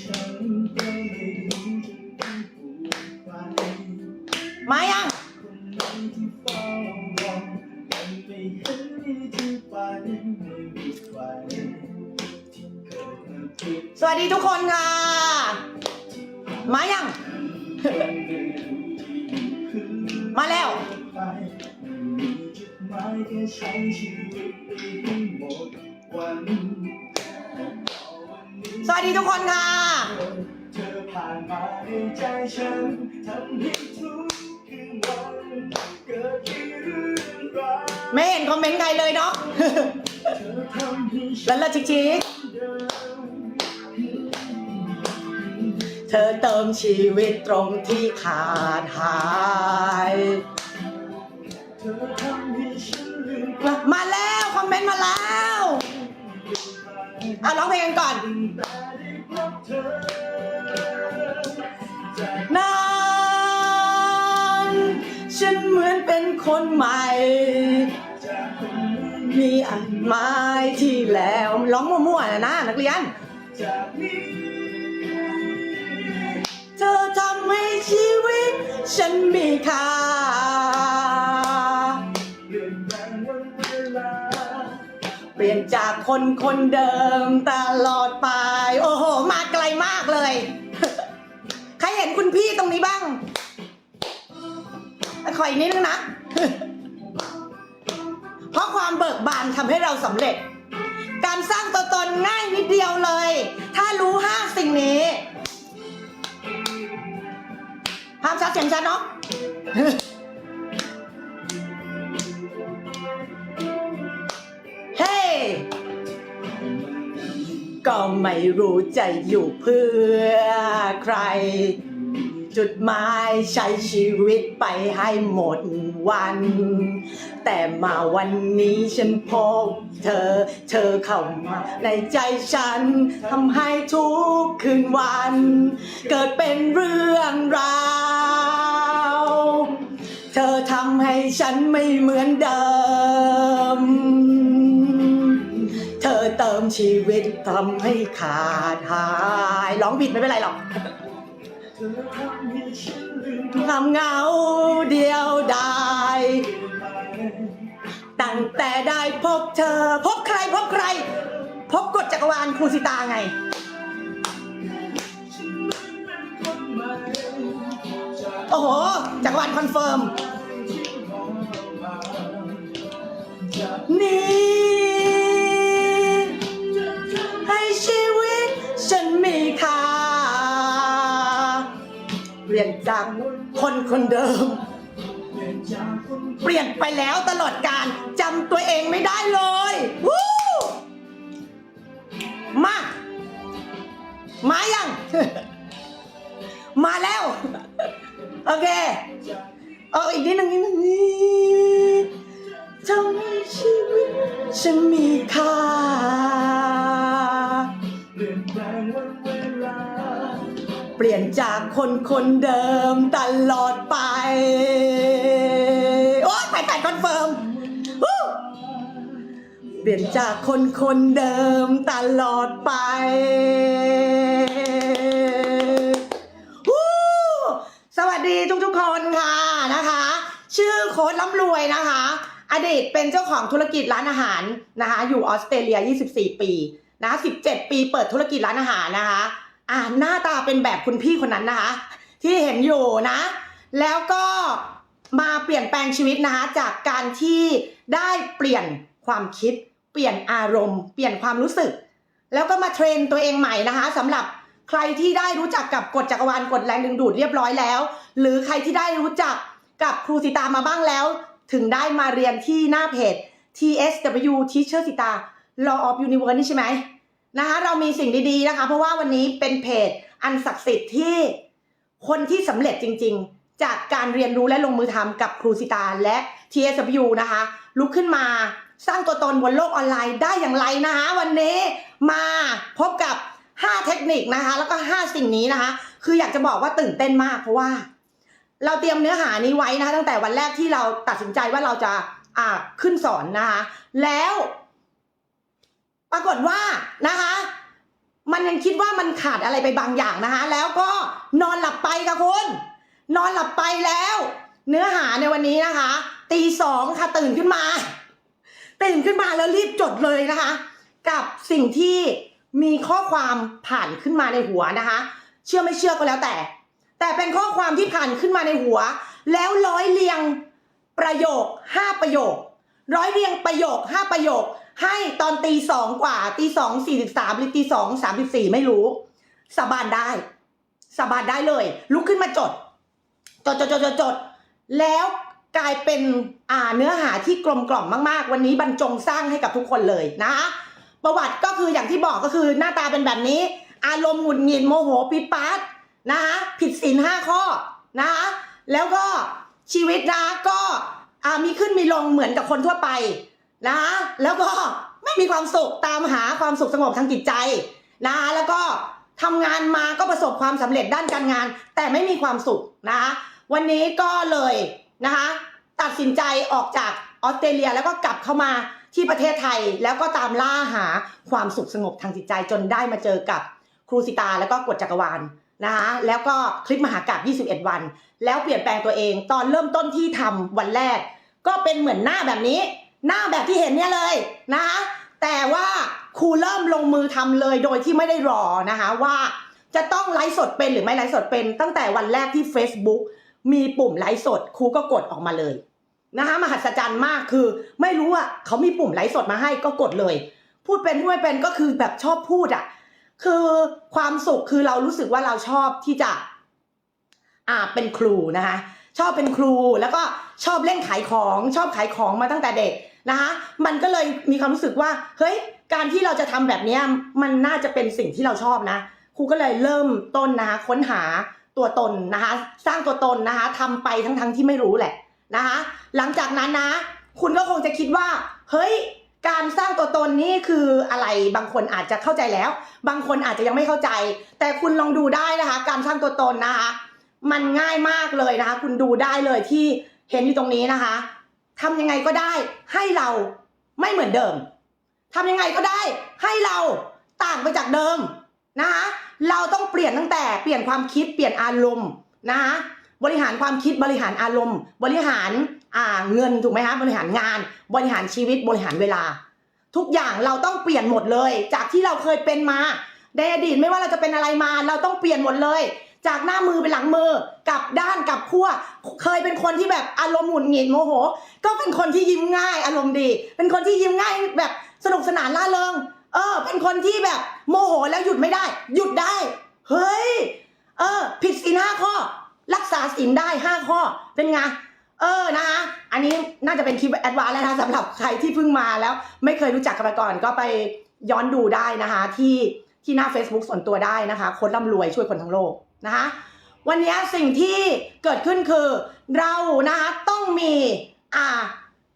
ฉันก็ไม่รู้จะพูดไปมายังคนนั้นที่เฝ้ารอมันไปเห็นที่ไปไม่มีใครที่เกิดมาผิดสวัสดีทุกคนค่ะ มายังจนได้รู้ที่อยู่คือมาแล้ว ไปไม่มีจุดหมายแค่ใช้ชีวิต ทุกคนค่ะ เธอผ่านมาในใจฉันทำให้ทุกคืนวันเกิดที่เรื่องราวไม่เห็นคอมเมนต์ใครเลยเนาะ เธอทำให้ฉัแล้วนละจิกจิกเดินเธอเติมชีวิตตรงที่ขาดหาย เธอทำให้ฉันลืมมาแล้ว คอมเมนต์มาแล้ว เอาร้องเพลงกันก่อนแต่ได้พบเธอจาก นานฉันเหมือนเป็นคนใหม่ มีอันหมายที่แล้วร้องมั่วๆนะนะนักเรียน เธอทำให้ชีวิต ฉันมีค่า จากคนคนเดิมตลอดไป โอ้โห มาไกลมากเลย ใครเห็นคุณพี่ตรงนี้บ้าง ขออีกนิดนึงนะ เพราะความเบิกบานทำให้เราสำเร็จ การสร้างตัวตนง่ายนิดเดียวเลย ถ้ารู้ห้าสิ่งนี้ภาพชัดเสียงชัดเนาะ ก็ไม่รู้จะอยู่เพื่อใคร จุดหมายใช้ชีวิตไปให้หมดวัน แต่มาวันนี้ฉันพบเธอ เธอเข้ามาในใจฉันทำให้ทุกคืนวัน เกิดเป็นเรื่องราวเธอทำให้ฉันไม่เหมือนเดิม ชีวิตทำให้ขาดหายร้องผิดไม่เป็นไรหรอกทำให้ฉันเงาเดียวดายตั้งแต่ได้พบเธอ พบใครพบใคร พบกฎจักรวาลครูสิตาไงโอ้โหจักรวาลคอนเฟิร์ม นี่ จากคนคนเดิม เปลี่ยนไปแล้วตลอดการจำตัวเองไม่ได้เลยวู้มามายังมาแล้ว โอเค เอาอีกนิดนึงนิดนึงทำให้ชีวิตฉันมีค่าเปลี่ยนแปลงวันวลา เปลี่ยนจากคนคนเดิมตลอดไป โอ๊ยไปแปคอนเฟิร์มเปลี่ยนจากคนคนเดิมตลอดไปสวัสดีทุกๆคนค่ะนะคะ ชื่อโค้ดล้ำรวยนะคะ อดีตเป็นเจ้าของธุรกิจร้านอาหารนะคะ อยู่ออสเตรเลีย 24 ปีนะ17 ปีเปิดธุรกิจร้านอาหารนะคะ อ่าหน้าตาเป็นแบบคุณพี่คนนั้นนะคะ ที่เห็นอยู่นะ แล้วก็มาเปลี่ยนแปลงชีวิตนะคะจากการที่ได้เปลี่ยนความคิด เปลี่ยนอารมณ์ เปลี่ยนความรู้สึก แล้วก็มาเทรนตัวเองใหม่นะคะสำหรับใครที่ได้รู้จักกับกฎจักรวาลกฎแรงดึงดูดเรียบร้อยแล้ว หรือใครที่ได้รู้จักกับครูสิตามาบ้างแล้ว ถึงได้มาเรียนที่หน้าเพจ TSW Teacher สิตา Law of Universe นี่ใช่ไหม นะคะเรามีสิ่งดีๆนะคะ เพราะว่าวันนี้เป็นเพจอันศักดิ์สิทธิ์ที่คนที่สำเร็จจริง ๆ จากการเรียนรู้และลงมือทำกับครูสิตาและ TSW นะคะ ลุกขึ้นมาสร้างตัวตนบนโลกออนไลน์ได้อย่างไรนะคะวันนี้มาพบกับ 5 เทคนิคนะคะ แล้วก็ 5 สิ่งนี้นะคะ คืออยากจะบอกว่าตื่นเต้นมากเพราะว่า เราเตรียมเนื้อหานี้ไว้นะคะตั้งแต่วันแรกที่เราตัดสินใจว่าเราจะอ่าขึ้นสอนนะคะ แล้ว ปรากฏว่านะคะ มันยังคิดว่ามันขาดอะไรไปบางอย่างนะคะ แล้วก็นอนหลับไปค่ะคุณนอนหลับไปแล้ว เนื้อหาในวันนี้นะคะ ตีสองค่ะตื่นขึ้นมา ตื่นขึ้นมาแล้วรีบจดเลยนะคะ กับสิ่งที่มีข้อความผ่านขึ้นมาในหัวนะคะ เชื่อไม่เชื่อก็แล้วแต่ แต่เป็นข้อความที่ผ่านขึ้นมาในหัว แล้วร้อยเรียงประโยคห้าประโยค ร้อยเรียงประโยคห้าประโยค ให้ตอนตีสองกว่าตีสองสี่สิบสามหรือตีสองสามสิบสี่ไม่รู้สาบานได้สาบานได้เลย ลุกขึ้นมาจด จดจดจดจดจดแล้วกลายเป็นอ่าเนื้อหาที่กลมกล่อมมากๆ วันนี้บรรจงสร้างให้กับทุกคนเลยนะประวัติก็คืออย่างที่บอกก็คือหน้าตาเป็นแบบนี้ อารมณ์หงุดหงิดโมโหปิดปาร์ตนะคะผิดศีลห้าข้อนะคะแล้วก็ชีวิตนะก็อ่ามีขึ้นมีลงเหมือนกับคนทั่วไป นะคะแล้วก็ไม่มีความสุขตามหาความสุขสงบทางจิตใจนะคะแล้วก็ทำงานมาก็ประสบความสำเร็จด้านการงาน แต่ไม่มีความสุขนะคะวันนี้ก็เลยนะคะตัดสินใจออกจากออสเตรเลียแล้วก็กลับเข้ามาที่ประเทศไทยแล้วก็ตามล่าหาความสุขสงบทางจิตใจจนได้มาเจอกับครูสิตาแล้วก็กฎจักรวาลนะคะแล้วก็คลิปมหากราบ21 วัน แล้วเปลี่ยนแปลงตัวเอง ตอนเริ่มต้นที่ทำวันแรก ก็เป็นเหมือนหน้าแบบนี้ หน้าแบบที่เห็นเนี่ยเลยนะคะแต่ว่าครูเริ่มลงมือทำเลยโดยที่ไม่ได้รอนะคะว่าจะต้องไลฟ์สดเป็นหรือไม่ไลฟ์สดเป็น ตั้งแต่วันแรกที่ Facebook มีปุ่มไลฟ์สดครูก็กดออกมาเลยนะคะมหัศจรรย์มากคือ ไม่รู้อะเขามีปุ่มไลฟ์สดมาให้ก็กดเลย พูดเป็นพูดไม่เป็นก็คือแบบชอบพูดอะคือความสุขคือเรารู้สึกว่าเราชอบที่จะ อ่าเป็นครูนะคะชอบเป็นครูแล้วก็ชอบเล่นขายของ ชอบขายของมาตั้งแต่เด็ก นะคะมันก็เลยมีความรู้สึกว่าเฮ้ยการที่เราจะทำแบบนี้มันน่าจะเป็นสิ่งที่เราชอบนะครูก็เลยเริ่มต้นนะคะค้นหาตัวตนนะคะ สร้างตัวตนนะคะทำไปทั้งๆที่ไม่รู้แหละนะคะ หลังจากนั้นนะคุณก็คงจะคิดว่า เฮ้ย การสร้างตัวตนนี่คืออะไรบางคนอาจจะเข้าใจแล้ว บางคนอาจจะยังไม่เข้าใจ แต่คุณลองดูได้นะคะ การสร้างตัวตนนะคะ มันง่ายมากเลยนะคะ คุณดูได้เลยที่เห็นอยู่ตรงนี้นะคะ ทำยังไงก็ได้ให้เราไม่เหมือนเดิมทำยังไงก็ได้ให้เราต่างไปจากเดิมนะคะเราต้องเปลี่ยนตั้งแต่เปลี่ยนความคิดเปลี่ยนอารมณ์นะคะบริหารความคิดบริหารอารมณ์ บริหารอ่าเงินถูกไหมคะบริหารงาน บริหารชีวิตบริหารเวลา ทุกอย่างเราต้องเปลี่ยนหมดเลย จากที่เราเคยเป็นมาในอดีตไม่ว่าเราจะเป็นอะไรมา เราต้องเปลี่ยนหมดเลย จากหน้ามือเป็นหลังมือกลับด้านกลับขั้วเคยเป็นคนที่แบบอารมณ์หงุดหงิดโมโห ก็เป็นคนที่ยิ้มง่ายอารมณ์ดี เป็นคนที่ยิ้มง่ายแบบสนุกสนานล่าเริงเออ เป็นคนที่แบบโมโหแล้วหยุดไม่ได้ หยุดได้ เฮ้ย เออ ผิดศีลห้าข้อ รักษาศีลได้ห้าข้อ เป็นไง เออ นะคะ อันนี้น่าจะเป็นคลิปแอดวานแล้วนะคะสำหรับใครที่เพิ่งมาแล้ว ไม่เคยรู้จักกันมาก่อนก็ไปย้อนดูได้นะคะ ที่ที่หน้า Facebook ส่วนตัวได้นะคะคนร่ำรวยช่วยคนทั้งโลก นะคะวันนี้สิ่งที่เกิดขึ้นคือ เรานะคะต้องมีอ่า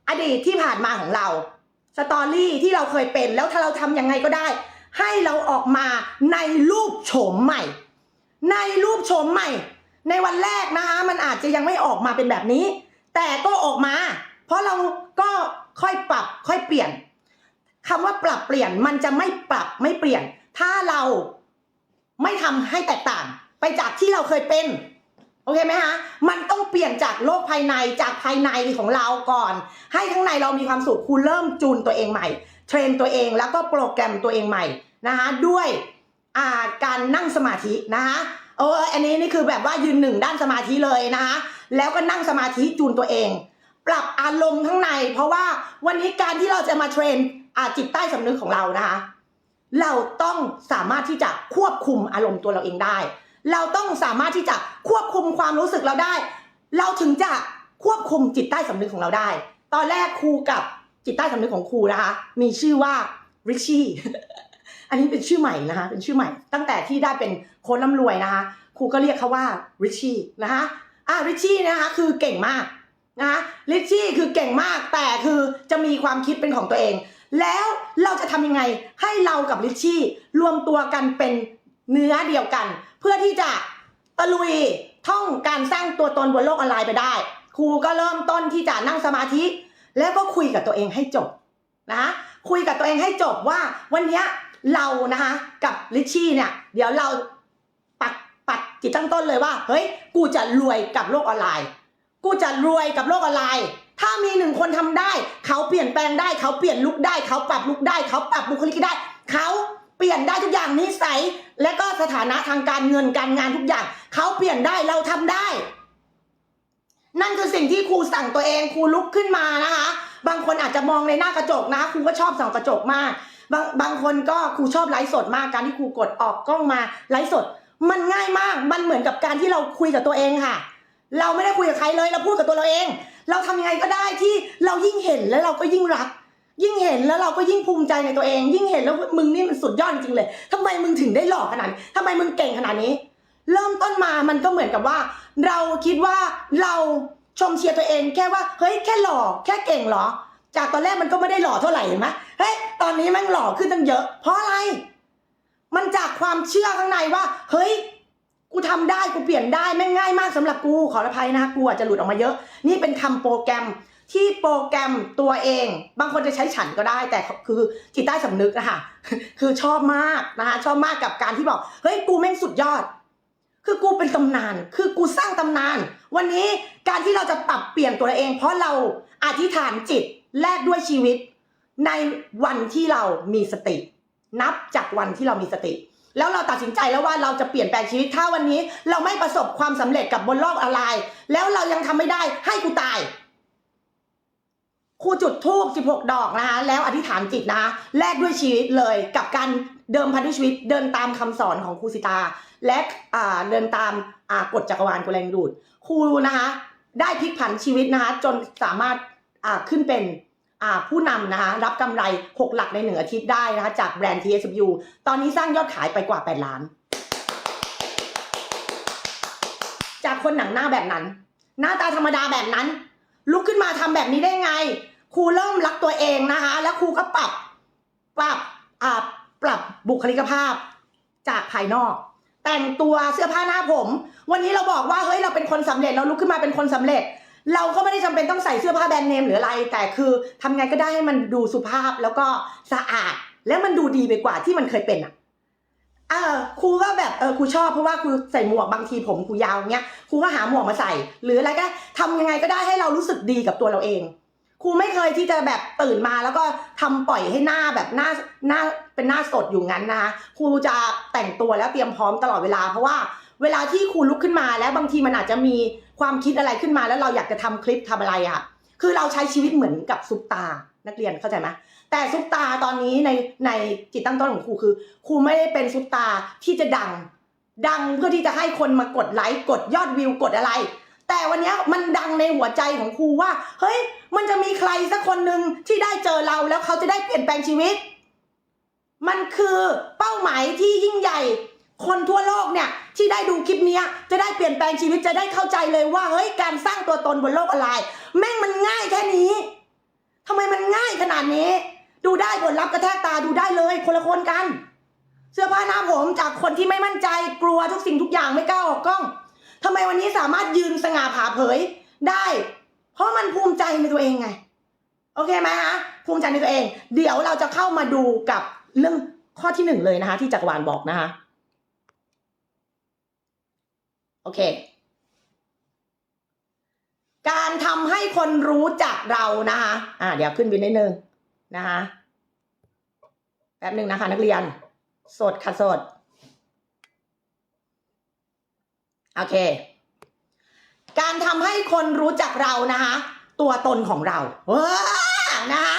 อดีตที่ผ่านมาของเราสตอรี่ที่เราเคยเป็นแล้วถ้าเราทำยังไงก็ได้ ให้เราออกมาในรูปโฉมใหม่ ในรูปโฉมใหม่ ในวันแรกนะคะ มันอาจจะยังไม่ออกมาเป็นแบบนี้ แต่ก็ออกมา เพราะเราก็ค่อยปรับค่อยเปลี่ยนคำว่าปรับเปลี่ยนมันจะไม่ปรับไม่เปลี่ยน ถ้าเราไม่ทำให้แตกต่าง ไปจากที่เราเคยเป็นโอเคไหมคะ มันต้องเปลี่ยนจากโลกภายในจากภายในของเราก่อน ให้ข้างในเรามีความสุขคุณเริ่มจูนตัวเองใหม่ เทรนตัวเองแล้วก็โปรแกรมตัวเองใหม่นะคะด้วยาการนั่งสมาธินะคะเอออันนี้นี่คือแบบว่ายืนหนึ่งด้านสมาธิเลยนะคะแล้วก็นั่งสมาธิจูนตัวเอง ปรับอารมณ์ข้างใน เพราะว่าวันนี้การที่เราจะมาเทรนจิตใต้สำนึกของเรานะคะเราต้องสามารถที่จะควบคุมอารมณ์ตัวเราเองได้ เราต้องสามารถที่จะควบคุมความรู้สึกเราได้ เราถึงจะควบคุมจิตใต้สำนึกของเราได้ ตอนแรกครูกับจิตใต้สำนึกของครูนะคะ มีชื่อว่าริชชี่อันนี้เป็นชื่อใหม่นะคะ เป็นชื่อใหม่ ตั้งแต่ที่ได้เป็นโค้ชร่ำรวยนะคะ ครูก็เรียกเขาว่าริชชี่นะคะอ่าริชชี่นะคะคือเก่งมากนะคะริชชี่คือเก่งมาก แต่คือจะมีความคิดเป็นของตัวเอง แล้วเราจะทำยังไงให้เรากับริชชี่รวมตัวกันเป็น เนื้อเดียวกัน เพื่อที่จะตะลุยท่องการสร้างตัวตนบนโลกออนไลน์ไปได้ ครูก็เริ่มต้นที่จะนั่งสมาธิ แล้วก็คุยกับตัวเองให้จบนะคุยกับตัวเองให้จบว่าวันนี้เรานะคะกับลิชชี่เนี่ยเดี๋ยวเราปักปัดจิตตั้งต้นเลยว่าเฮ้ยกูจะรวยกับโลกออนไลน์ กูจะรวยกับโลกออนไลน์ ถ้ามีหนึ่งคนทำได้ เขาเปลี่ยนแปลงได้ เขาเปลี่ยนลุคได้ เขาปรับลุคได้ เขาปรับบุคลิกได้ เขา เปลี่ยนได้ทุกอย่างนิสัย และก็สถานะทางการเงินการงานทุกอย่าง เขาเปลี่ยนได้เราทำได้ นั่นคือสิ่งที่ครูสั่งตัวเองครูลุกขึ้นมานะคะ บางคนอาจจะมองในหน้ากระจกนะครูก็ชอบส่องกระจกมาก บางบางคนก็ครูชอบไลฟ์สดมากการที่ครูกดออกกล้องมาไลฟ์สด มันง่ายมากมันเหมือนกับการที่เราคุยกับตัวเองค่ะ เราไม่ได้คุยกับใครเลยเราพูดกับตัวเราเอง เราทำยังไงก็ได้ที่เรายิ่งเห็นแล้วเราก็ยิ่งรัก ยิ่งเห็นแล้วเราก็ยิ่งภูมิใจในตัวเอง ยิ่งเห็นแล้วมึงนี่มันสุดยอดจริงๆเลยทำไมมึงถึงได้หล่อขนาดนี้ทำไมมึงเก่งขนาดนี้ เริ่มต้นมามันก็เหมือนกับว่า เราคิดว่าเราชมเชียร์ตัวเอง แค่ว่าเฮ้ยแค่หล่อแค่เก่งเหรอ จากตอนแรกมันก็ไม่ได้หล่อเท่าไหร่เห็นไหมเฮ้ยตอนนี้แม่งหล่อขึ้นตั้งเยอะ เพราะอะไร มันจากความเชื่อข้างในว่า เฮ้ยกูทำได้กูเปลี่ยนได้แม่งง่ายมากสำหรับกูขออภัยนะคะกูอาจจะหลุดออกมาเยอะ นี่เป็นคำโปรแกรม ที่โปรแกรมตัวเอง บางคนจะใช้ฉันก็ได้ แต่คือจิตใต้สำนึกอะค่ะ คือชอบมากนะคะชอบมากกับการที่บอกเฮ้ยกูแม่งสุดยอด คือกูเป็นตำนาน คือกูสร้างตำนาน วันนี้การที่เราจะปรับเปลี่ยนตัวเอง เพราะเราอธิษฐานจิตแลกด้วยชีวิต ในวันที่เรามีสติ นับจากวันที่เรามีสติแล้วเราตัดสินใจแล้วว่าเราจะเปลี่ยนแปลงชีวิตถ้าวันนี้ เราไม่ประสบความสำเร็จกับบนโลกออนไลน์ แล้วเรายังทำไม่ได้ให้กูตาย ครูจุดทูบ16 ดอกนะคะ แล้วอธิษฐานจิตนะคะแลกด้วยชีวิตเลยกับการเดิมพันด้วยชีวิตเดินตามคำสอนของครูสิตา และอ่าเดินตามกฎจักรวาลกุแรงดูดครูนะคะ ได้พลิกผันชีวิตนะคะ จนสามารถอ่าขึ้นเป็นอ่าผู้นำนะคะรับกำไร 6 หลักในหนึ่งอาทิตย์ได้นะคะ จากแบรนด์ TSU ตอนนี้สร้างยอดขายไปกว่า 8 ล้าน จากคนหนังหน้าแบบนั้น หน้าตาธรรมดาแบบนั้น ลุกขึ้นมาทำแบบนี้ได้ไง ครูเริ่มรักตัวเองนะคะ แล้วครูก็ปรับปรับอ่าปรับบุคลิกภาพจากภายนอก แต่งตัวเสื้อผ้าหน้าผม วันนี้เราบอกว่าเฮ้ยเราเป็นคนสำเร็จเราลุกขึ้นมาเป็นคนสำเร็จ เราก็ไม่ได้จำเป็นต้องใส่เสื้อผ้าแบรนด์เนมหรืออะไร แต่คือทำไงก็ได้ให้มันดูสุภาพแล้วก็สะอาด และมันดูดีไปกว่าที่มันเคยเป็นอะเออครูก็แบบเออครูชอบเพราะว่าครูใส่หมวกบางทีผมครูยาวเงี้ยครูก็หาหมวกมาใส่ หรืออะไรก็ทำยังไงก็ได้ให้เรารู้สึกดีกับตัวเราเอง ครูไม่เคยที่จะแบบตื่นมาแล้วก็ทำปล่อยให้หน้าแบบหน้าหน้าเป็นหน้าสดอยู่งั้นนะคะครูจะแต่งตัวแล้วเตรียมพร้อมตลอดเวลา เพราะว่าเวลาที่ครูลุกขึ้นมาแล้วบางทีมันอาจจะมีความคิดอะไรขึ้นมา แล้วเราอยากจะทำคลิปทำอะไรอะคือเราใช้ชีวิตเหมือนกับซุปตานักเรียนเข้าใจไหมแต่ซุปตาตอนนี้ในในจิตตั้งต้นของครูคือครูไม่ได้เป็นซุปตาที่จะดัง ดังเพื่อที่จะให้คนมากดไลค์กดยอดวิวกดอะไร แต่วันนี้มันดังในหัวใจของครูว่า เฮ้ย มันจะมีใครสักคนหนึ่งที่ได้เจอเราแล้วเขาจะได้เปลี่ยนแปลงชีวิต มันคือเป้าหมายที่ยิ่งใหญ่ คนทั่วโลกเนี่ยที่ได้ดูคลิปนี้จะได้เปลี่ยนแปลงชีวิตจะได้เข้าใจเลยว่าเฮ้ยการสร้างตัวตนบนโลกออนไลน์แม่งมันง่ายแค่นี้ทำไมมันง่ายขนาดนี้ ดูได้ผลลัพธ์กระแทกตาดูได้เลย คนละคนกัน เสื้อผ้าหน้าผมจากคนที่ไม่มั่นใจกลัวทุกสิ่งทุกอย่างไม่กล้าออกกล้อง ทำไมวันนี้สามารถยืนสง่าผ่าเผยได้ เพราะมันภูมิใจในตัวเองไง โอเคไหมฮะภูมิใจในตัวเอง เดี๋ยวเราจะเข้ามาดูกับเรื่องข้อที่หนึ่งเลยนะคะ ที่จักรวาลบอกนะคะ โอเค การทำให้คนรู้จักเรานะคะ อ่า เดี๋ยวขึ้นบินนิดนึงนะคะ แป๊บหนึ่งนะคะ นักเรียน สดค่ะสด โอเค การทำให้คนรู้จักเรานะคะ ตัวตนของเราว้านะคะ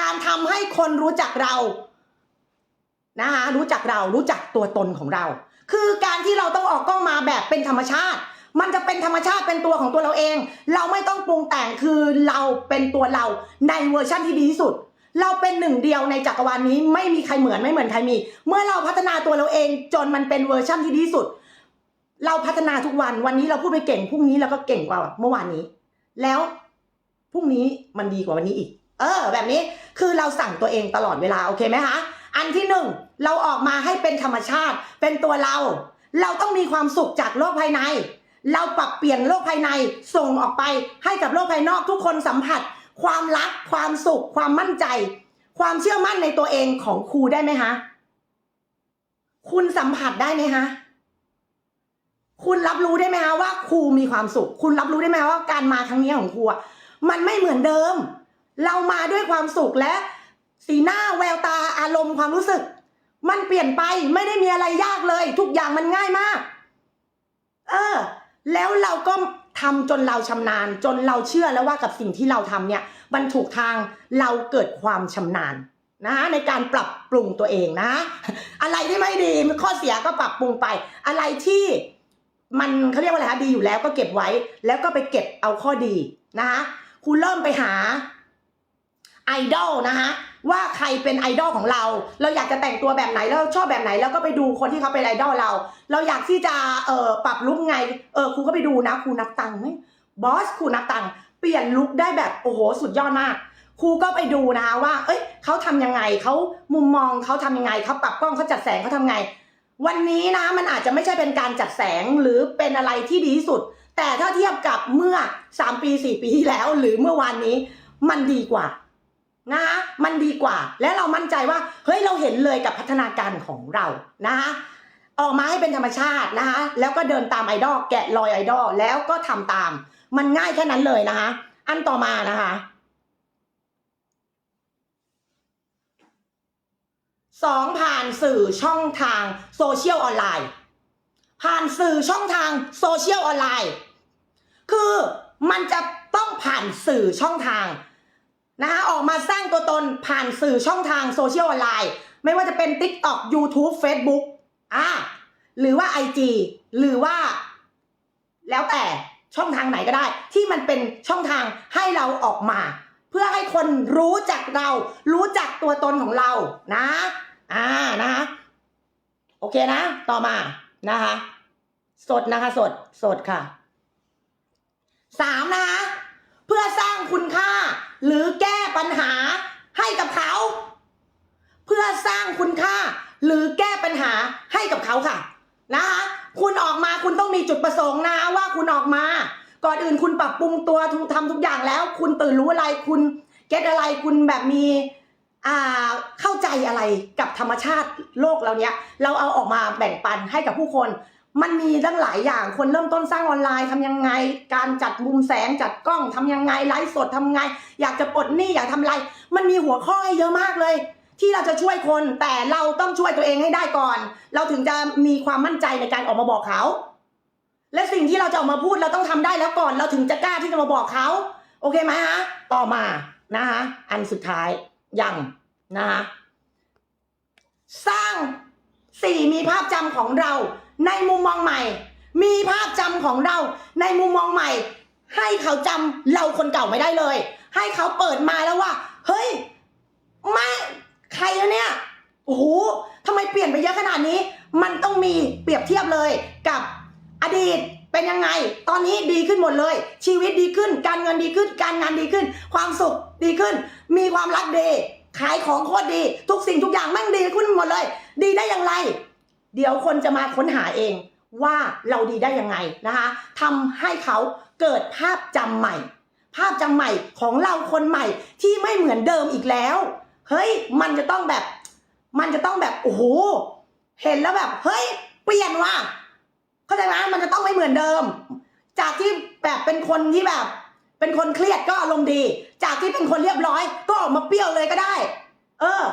การทำให้คนรู้จักเรานะคะรู้จักเรารู้จักตัวตนของเรา คือการที่เราต้องออกกล้องมาแบบเป็นธรรมชาติ มันจะเป็นธรรมชาติเป็นตัวของตัวเราเอง เราไม่ต้องปรุงแต่งคือเราเป็นตัวเราในเวอร์ชั่นที่ดีที่สุด เราเป็นหนึ่งเดียวในจักรวาลนี้ไม่มีใครเหมือนไม่เหมือนใครมี เมื่อเราพัฒนาตัวเราเองจนมันเป็นเวอร์ชั่นที่ดีที่สุด เราพัฒนาทุกวันวันนี้เราพูดไปเก่งพรุ่งนี้เราก็เก่งกว่าเมื่อวานนี้ แล้วพรุ่งนี้มันดีกว่าวันนี้อีก เออ แบบนี้คือเราสั่งตัวเองตลอดเวลาโอเคไหมคะอันที่หนึ่งเราออกมาให้เป็นธรรมชาติ เป็นตัวเรา เราต้องมีความสุขจากโลกภายใน เราปรับเปลี่ยนโลกภายในส่งออกไปให้กับโลกภายนอกทุกคนสัมผัส ความรัก ความสุข ความมั่นใจ ความเชื่อมั่นในตัวเองของครูได้ไหมคะคุณสัมผัสได้ไหมคะ คุณรับรู้ได้ไหมคะว่าครูมีความสุข คุณรับรู้ได้ไหมว่าการมาครั้งนี้ของครูมันไม่เหมือนเดิม เรามาด้วยความสุขและ สีหน้าแววตาอารมณ์ความรู้สึก มันเปลี่ยนไปไม่ได้มีอะไรยากเลย ทุกอย่างมันง่ายมาก เออ แล้วเราก็ทำจนเราชำนาญ จนเราเชื่อแล้วว่ากับสิ่งที่เราทำเนี่ย มันถูกทางเราเกิดความชำนาญนะคะในการปรับปรุงตัวเองนะ อะไรที่ไม่ดีข้อเสียก็ปรับปรุงไป อะไรที่ มันเขาเรียกว่าอะไรคะดีอยู่แล้วก็เก็บไว้ แล้วก็ไปเก็บเอาข้อดีนะคะคุณเริ่มไปหาไอดอลนะคะว่าใครเป็นไอดอลของเรา เราอยากจะแต่งตัวแบบไหนแล้วชอบแบบไหน แล้วก็ไปดูคนที่เขาเป็นไอดอลเรา เราอยากที่จะเอ่อปรับลุคไงเออครูก็ไปดูนะครูนับตังค์ไหมบอสครูนับตังค์เปลี่ยนลุคได้แบบโอ้โหสุดยอดมากครูก็ไปดูนะคะว่า เอ้ยเขาทำยังไงเขามุมมองเขาทำยังไงเขาปรับกล้องเขาจัดแสงเขาทำไง วันนี้นะมันอาจจะไม่ใช่เป็นการจัดแสงหรือเป็นอะไรที่ดีที่สุด แต่ถ้าเทียบกับเมื่อ 3 ปี 4 ปีที่แล้ว หรือเมื่อวานนี้มันดีกว่านะคะมันดีกว่า และเรามั่นใจว่าเฮ้ยเราเห็นเลยกับพัฒนาการของเรานะคะออกมาให้เป็นธรรมชาตินะคะแล้วก็เดินตามไอดอลแกะรอยไอดอลแล้วก็ทำตาม มันง่ายแค่นั้นเลยนะคะอันต่อมานะคะ สองผ่านสื่อช่องทางโซเชียลออนไลน์ ผ่านสื่อช่องทางโซเชียลออนไลน์ คือมันจะต้องผ่านสื่อช่องทางนะคะออกมาสร้างตัวตนผ่านสื่อช่องทางโซเชียลออนไลน์ ไม่ว่าจะเป็น TikTok YouTube Facebook อ่าหรือว่า IG หรือว่า แล้วแต่ช่องทางไหนก็ได้ ที่มันเป็นช่องทางให้เราออกมา เพื่อให้คนรู้จักเรา รู้จักตัวตนของเรานะ อ่านะคะโอเคนะ ต่อมานะคะ สดนะคะ สดสดค่ะสามนะคะเพื่อสร้างคุณค่า หรือแก้ปัญหาให้กับเขา เพื่อสร้างคุณค่า หรือแก้ปัญหาให้กับเขาค่ะนะคะคุณออกมาคุณต้องมีจุดประสงค์นะว่าคุณออกมา ก่อนอื่นคุณปรับปรุงตัวทุกทำทุกอย่างแล้ว คุณตื่นรู้อะไรคุณเก็ตอะไรคุณแบบมี เข้าใจอะไรกับธรรมชาติโลกเราเนี้ย เราเอาออกมาแบ่งปันให้กับผู้คน มันมีตั้งหลายอย่างคนเริ่มต้นสร้างออนไลน์ทำยังไง การจัดมุมแสงจัดกล้องทำยังไงไลฟ์สดทำไง อยากจะปลดหนี้อยากทำอะไร มันมีหัวข้อให้เยอะมากเลย ที่เราจะช่วยคนแต่เราต้องช่วยตัวเองให้ได้ก่อน เราถึงจะมีความมั่นใจในการออกมาบอกเขา และสิ่งที่เราจะออกมาพูดเราต้องทำได้แล้วก่อน เราถึงจะกล้าที่จะมาบอกเขา โอเคไหมฮะต่อมานะคะอันสุดท้าย ยังนะคะสร้างสี่มีภาพจำของเรา ในมุมมองใหม่ มีภาพจำของเรา ในมุมมองใหม่ ให้เขาจำเราคนเก่าไม่ได้เลย ให้เขาเปิดมาแล้วว่า เฮ้ยไมาใครแล้วเนี่ยโอ้โหทำไมเปลี่ยนไปเยอะขนาดนี้ มันต้องมีเปรียบเทียบเลยกับอดีต เป็นยังไง ตอนนี้ดีขึ้นหมดเลย ชีวิตดีขึ้น การเงินดีขึ้น การงานดีขึ้น ความสุขดีขึ้น มีความรักดี ขายของโคตรดี ทุกสิ่งทุกอย่างแม่งดีขึ้นหมดเลย ดีได้อย่างไร เดี๋ยวคนจะมาค้นหาเองว่าเราดีได้ยังไงนะคะทำให้เขาเกิดภาพจำใหม่ ภาพจำใหม่ของเราคนใหม่ที่ไม่เหมือนเดิมอีกแล้ว เฮ้ย มันจะต้องแบบ มันจะต้องแบบ โอ้โห เห็นแล้วแบบ เฮ้ย เปลี่ยนว่ะ เข้าใจไหมมันจะต้องไม่เหมือนเดิม จากที่แบบเป็นคนที่แบบ เป็นคนเครียดก็อารมณ์ดี จากที่เป็นคนเรียบร้อย ก็ออกมาเปรี้ยวเลยก็ได้ เออ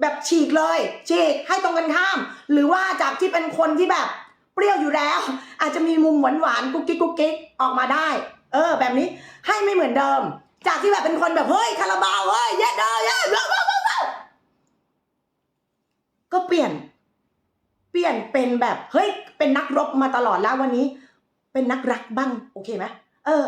แบบฉีกเลย ฉีกให้ตรงกันข้าม หรือว่าจากที่เป็นคนที่แบบเปรี้ยวอยู่แล้ว อาจจะมีมุมหวานหวานๆกุ๊กกิ๊กกุ๊กกิ๊กออกมาได้ เออ แบบนี้ให้ไม่เหมือนเดิม จากที่แบบเป็นคนแบบเฮ้ยคาราบาวเฮ้ยเย็ดเด้อเย็ดเด้อเด้อเบ้อก็เปลี่ยน เปลี่ยนเป็นแบบเฮ้ยเป็นนักรบมาตลอดแล้ววันนี้ เป็นนักรักบ้างโอเคไหมเออ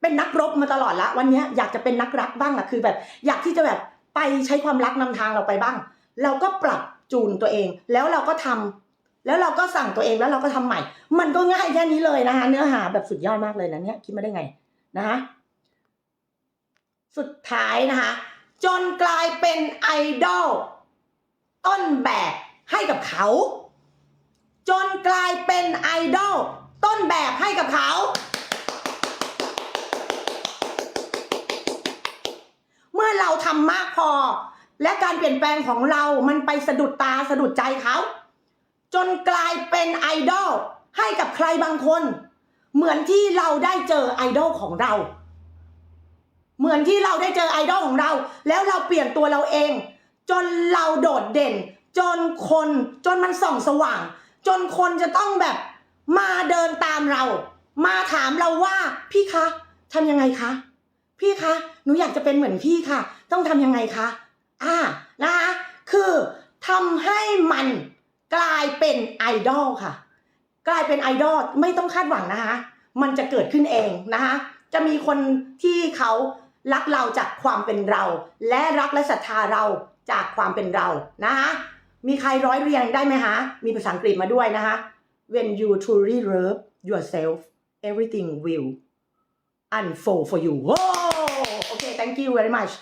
เป็นนักรบมาตลอดละวันนี้อยากจะเป็นนักรักบ้างอะคือแบบ อยากที่จะแบบไปใช้ความรักนำทางเราไปบ้าง เราก็ปรับจูนตัวเอง แล้วเราก็ทำแล้วเราก็สั่งตัวเองแล้วเราก็ทำใหม่ มันก็ง่ายแค่นี้เลยนะคะ เนื้อหาแบบสุดยอดมากเลยนะเนี่ยคิดมาได้ไงนะคะสุดท้ายนะคะ จนกลายเป็นไอดอลต้นแบบให้กับเขา จนกลายเป็นไอดอลต้นแบบให้กับเขา เมื่อเราทำมากพอ และการเปลี่ยนแปลงของเรามันไปสะดุดตาสะดุดใจเขา จนกลายเป็นไอดอลให้กับใครบางคน เหมือนที่เราได้เจอไอดอลของเรา เหมือนที่เราได้เจอไอดอลของเรา แล้วเราเปลี่ยนตัวเราเอง จนเราโดดเด่น จนคนจนมันส่องสว่าง จนคนจะต้องแบบมาเดินตามเรา มาถามเราว่าพี่คะทำยังไงคะ พี่คะ หนูอยากจะเป็นเหมือนพี่ค่ะ ต้องทำยังไงคะ อ่านะคะคือทำให้มันกลายเป็นไอดอลค่ะ กลายเป็นไอดอลไม่ต้องคาดหวังนะคะ มันจะเกิดขึ้นเองนะคะ จะมีคนที่เขารักเราจากความเป็นเรา และรักและศรัทธาเราจากความเป็นเรานะคะ มีใครร้อยเรียงได้ไหมคะ มีภาษาอังกฤษมาด้วยนะคะ when you truly love yourself everything will unfold for you โอ้โอเค thank you very much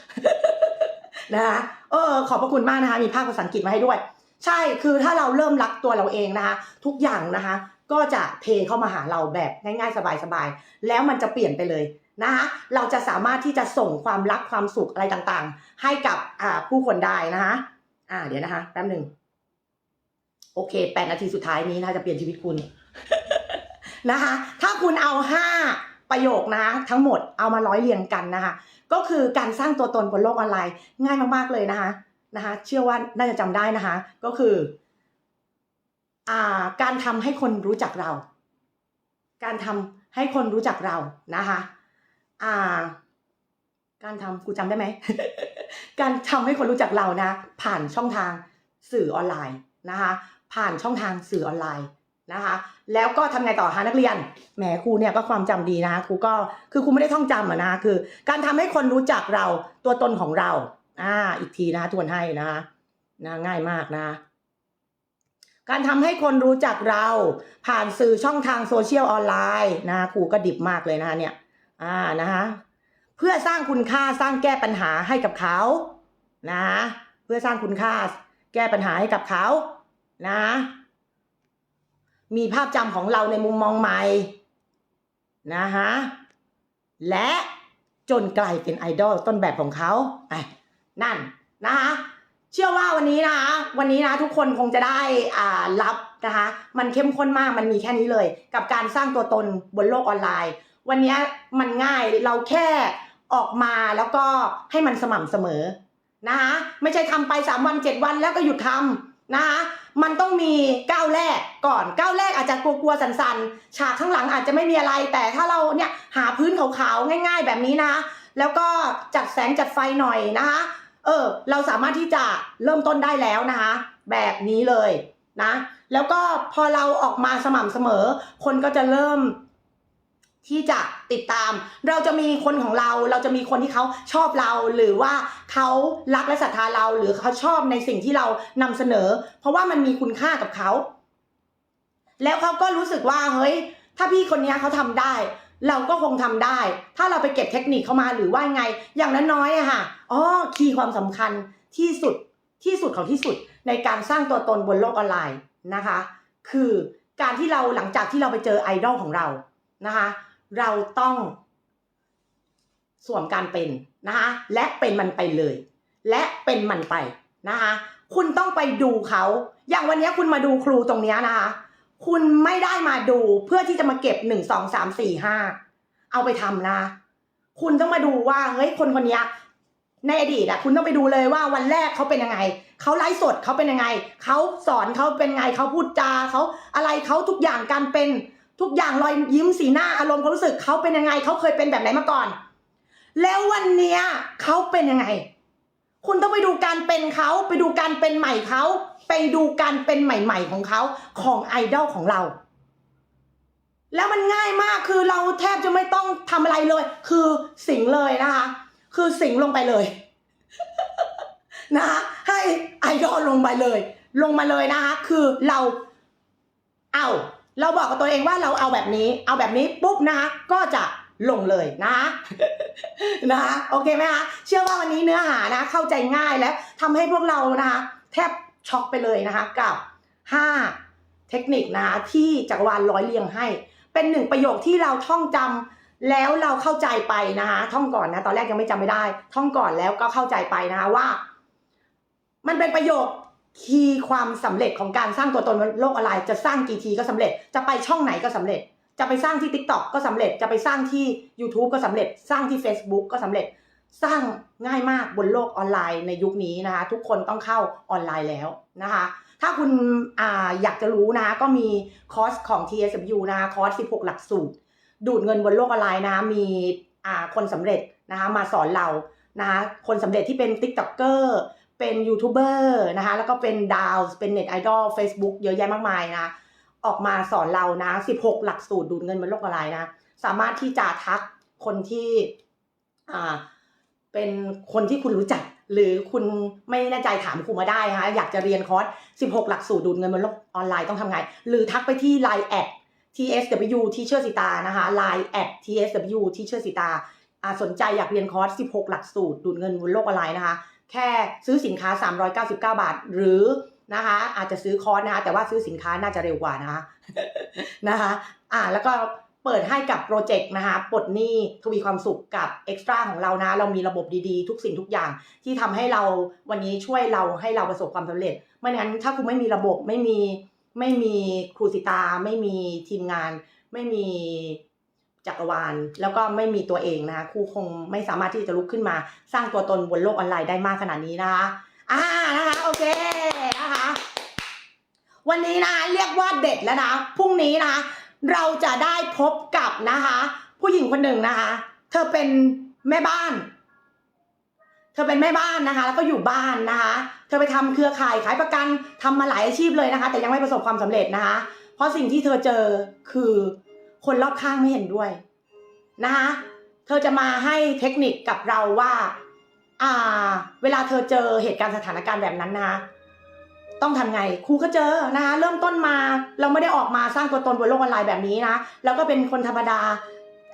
นะคะเออขอบพระคุณมากนะคะ มีภาพภาษาอังกฤษมาให้ด้วย ใช่คือถ้าเราเริ่มรักตัวเราเองนะคะ ทุกอย่างนะคะ ก็จะเทเข้ามาหาเราแบบง่ายๆ สบายๆ แล้วมันจะเปลี่ยนไปเลยนะคะเราจะสามารถที่จะส่งความรักความสุขอะไรต่างๆ ให้กับผู้คนได้นะคะ อ่าเดี๋ยวนะคะ แป๊บหนึ่ง โอเคแปดนาทีสุดท้ายนี้นะคะจะเปลี่ยนชีวิตคุณนะคะ ถ้าคุณเอาห้าประโยคนะคะทั้งหมดเอามาร้อยเรียงกันนะคะ ก็คือการสร้างตัวตนบนโลกออนไลน์ ง่ายมากๆเลยนะคะนะคะ เชื่อว่าน่าจะจำได้นะคะ ก็คืออ่าการทำให้คนรู้จักเรา การทำให้คนรู้จักเรานะคะ อ่า การทำกูจำได้ไหม การทำให้คนรู้จักเรานะ ผ่านช่องทางสื่อออนไลน์นะคะ ผ่านช่องทางสื่อออนไลน์นะคะ แล้วก็ทำไงต่อคะนักเรียน แหมครูเนี่ยก็ความจำดีนะคะครูก็คือครูไม่ได้ท่องจำอะนะคือ การทำให้คนรู้จักเราตัวตนของเรา อ่า อีกทีนะคะทวนให้นะคะนะง่ายมากนะ การทำให้คนรู้จักเรา ผ่านสื่อช่องทางโซเชียลออนไลน์นะครูก็ดิบมากเลยนะเนี่ย อ่านะคะ เพื่อสร้างคุณค่าสร้างแก้ปัญหาให้กับเขานะเพื่อสร้างคุณค่าแก้ปัญหาให้กับเขานะมีภาพจำของเราในมุมมองใหม่นะฮะและจนกลายเป็นไอดอลต้นแบบของเขาไอ้นั่นนะคะเชื่อว่าวันนี้นะคะวันนี้นะทุกคนคงจะได้อ่ารับนะคะมันเข้มข้นมากมันมีแค่นี้เลย กับการสร้างตัวตนบนโลกออนไลน์ วันนี้มันง่ายเราแค่ ออกมาแล้วก็ให้มันสม่ำเสมอนะคะไม่ใช่ทำไปสามวันเจ็ดวันแล้วก็หยุดทำนะคะมันต้องมีก้าวแรกก่อนก้าวแรกอาจจะกลัวๆสันๆ ฉากข้างหลังอาจจะไม่มีอะไร แต่ถ้าเราเนี่ยหาพื้นขาวๆง่าย ๆ แบบนี้นะ แล้วก็จัดแสงจัดไฟหน่อยนะคะเออเราสามารถที่จะเริ่มต้นได้แล้วนะคะแบบนี้เลยนะ แล้วก็พอเราออกมาสม่ำเสมอ คนก็จะเริ่ม ที่จะติดตาม เราจะมีคนของเรา เราจะมีคนที่เขาชอบเรา หรือว่าเขารักและศรัทธาเรา หรือเขาชอบในสิ่งที่เรานำเสนอ เพราะว่ามันมีคุณค่ากับเขา แล้วเขาก็รู้สึกว่า เฮ้ย ถ้าพี่คนนี้เขาทำได้ เราก็คงทำได้ ถ้าเราไปเก็บเทคนิคเข้ามาหรือว่าไง อย่างน้อยๆอะค่ะ อ๋อ คีย์ความสำคัญที่สุด ที่สุดของที่สุดในการสร้างตัวตนบนโลกออนไลน์นะคะ คือการที่เราหลังจากที่เราไปเจอไอดอลของเรา นะคะ เราต้องสวมการเป็นนะคะและเป็นมันไปเลย และเป็นมันไปนะคะคุณต้องไปดูเขา อย่างวันนี้คุณมาดูครูตรงนี้นะคะ คุณไม่ได้มาดูเพื่อที่จะมาเก็บหนึ่งสองสามสี่ห้าเอาไปทำนะ คุณต้องมาดูว่าเฮ้ยคนคนนี้ในอดีตอะคุณต้องไปดูเลยว่าวันแรกเขาเป็นยังไงเขาไลฟ์สดเขาเป็นยังไงเขาสอนเขาเป็นไงเขาพูดจาเขาอะไรเขาทุกอย่างการเป็น ทุกอย่างรอยยิ้มสีหน้าอารมณ์ความรู้สึกเขาเป็นยังไงเขาเคยเป็นแบบไหนมาก่อน แล้ววันเนี้ยเขาเป็นยังไง คุณต้องไปดูการเป็นเขาไปดูการเป็นใหม่เขาไปดูการเป็นใหม่ ๆ ของเขาของไอดอลของเรา แล้วมันง่ายมากคือเราแทบจะไม่ต้องทำอะไรเลย คือสิงเลยนะคะ คือสิงลงไปเลยนะคะให้ไอดอลลงไปเลย ลงมาเลยนะคะคือเราเอา เราบอกกับตัวเองว่าเราเอาแบบนี้ เอาแบบนี้ปุ๊บนะคะ ก็จะลงเลยนะคะนะคะโอเคไหมคะเชื่อว่าวันนี้เนื้อหานะ เข้าใจง่ายและทำให้พวกเรานะคะแทบช็อกไปเลยนะคะ กับ 5 เทคนิคนะคะที่จักรวาลร้อยเรียงให้ เป็นหนึ่งประโยคที่เราท่องจำแล้วเราเข้าใจไปนะคะท่องก่อนนะ ตอนแรกยังไม่จำไม่ได้ ท่องก่อนแล้วก็เข้าใจไปนะคะว่า มันเป็นประโยค คีย์ความสำเร็จของการสร้างตัวตนบนโลกออนไลน์จะสร้างกี่ทีก็สำเร็จ จะไปช่องไหนก็สำเร็จ จะไปสร้างที่ TikTok ก็สำเร็จ จะไปสร้างที่ YouTube ก็สำเร็จ สร้างที่ Facebook ก็สำเร็จ สร้างง่ายมากบนโลกออนไลน์ในยุคนี้นะคะ ทุกคนต้องเข้าออนไลน์แล้วนะคะ ถ้าคุณออยากจะรู้นะก็มีคอร์สของ TSW นะคะคอร์ส 16 หลักสูตร ดูดเงินบนโลกออนไลน์นะมีคนสำเร็จนะคะมาสอนเรานะคะคนสำเร็จที่เป็น TikToker เป็นยูทูบเบอร์นะคะ แล้วก็เป็นดาว เป็นเน็ตไอดอล Facebook เยอะแยะมากมายนะ ออกมาสอนเรานะ 16 หลักสูตรดูดเงินบนโลกออนไลน์นะ สามารถที่จะทักคนที่อ่าเป็นคนที่คุณรู้จัก หรือคุณไม่แน่ใจถามครูมาได้นะคะอยากจะเรียนคอร์ส 16 หลักสูตรดูดเงินบนโลกออนไลน์ต้องทำไง หรือทักไปที่ Line แอด TSW Teacher สิตานะคะ Line แอด TSW Teacher สิตาอ่าสนใจอยากเรียนคอร์ส 16 หลักสูตรดูดเงินบนโลกออนไลน์นะคะ แค่ซื้อสินค้า 399 บาท หรือนะคะอาจจะซื้อคอร์สนะคะแต่ว่าซื้อสินค้าน่าจะเร็วกว่านะคะนะคะอ่าแล้วก็เปิดให้กับโปรเจกต์นะคะปลดหนี้ทวีความสุขกับเอ็กซ์ตร้าของเรานะ เรามีระบบดีๆ ทุกสิ่งทุกอย่าง ที่ทำให้เราวันนี้ช่วยเราให้เราประสบความสำเร็จไม่งั้นถ้าคุณไม่มีระบบไม่มีไม่มีครูสิตา ไม่มีทีมงาน ไม่มี จักรวาล แล้วก็ไม่มีตัวเองนะคะครูคงไม่สามารถที่จะลุกขึ้นมา สร้างตัวตนบนโลกออนไลน์ได้มากขนาดนี้นะคะอ่านะคะโอเคนะคะวันนี้นะคะเรียกว่าเด็ดแล้วนะพรุ่งนี้นะคะเราจะได้พบกับนะคะ ผู้หญิงคนหนึ่งนะคะ เธอเป็นแม่บ้าน เธอเป็นแม่บ้านนะคะ แล้วก็อยู่บ้านนะคะ เธอไปทำเครือข่ายขายประกันทำมาหลายอาชีพเลยนะคะ แต่ยังไม่ประสบความสำเร็จนะคะ เพราะสิ่งที่เธอเจอคือ คนรอบข้างไม่เห็นด้วยนะคะเธอจะมาให้เทคนิคกับเราว่า อ่า เวลาเธอเจอเหตุการณ์สถานการณ์แบบนั้นนะคะต้องทำไงครูก็เจอนะคะเริ่มต้นมาเราไม่ได้ออกมาสร้างตัวตนบนโลกออนไลน์แบบนี้นะแล้วก็เป็นคนธรรมดา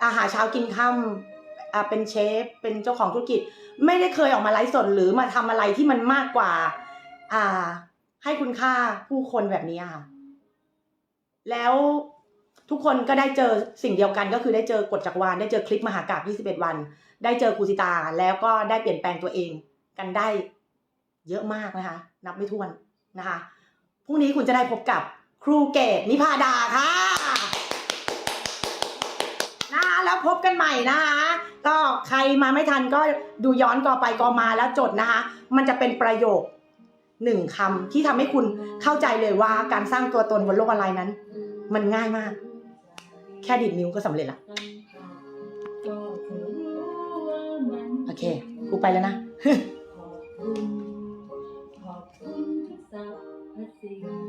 อาหารเช้ากินค่ำอ่าเป็นเชฟ เป็นเจ้าของธุรกิจ ไม่ได้เคยออกมาไลฟ์สดหรือมาทำอะไรที่มันมากกว่า อ่า ให้คุณค่าผู้คนแบบนี้ค่ะแล้ว ทุกคนก็ได้เจอสิ่งเดียวกันก็คือได้เจอกฎจักรวาลได้เจอคลิปมหากาบ21 วัน ได้เจอครูสิตาแล้วก็ได้เปลี่ยนแปลงตัวเองกันได้เยอะมากนะคะ นับไม่ถ้วนนะคะพรุ่งนี้คุณจะได้พบกับครูเกตนิพาดาค่ะนะคะแล้วพบกันใหม่นะคะก็ใครมาไม่ทันก็ดูย้อนกอไปกอมาแล้วจดนะคะ มันจะเป็นประโยคหนึ่งคำที่ทำให้คุณเข้าใจเลยว่าการสร้างตัวตนบนโลกออนไลน์นั้น มันง่ายมาก แค่ดิดนิ้วก็สำเร็จละโอเคกูไปแล้วนะ ขอบคุณขอบคุณทุกสรรพสิ่ง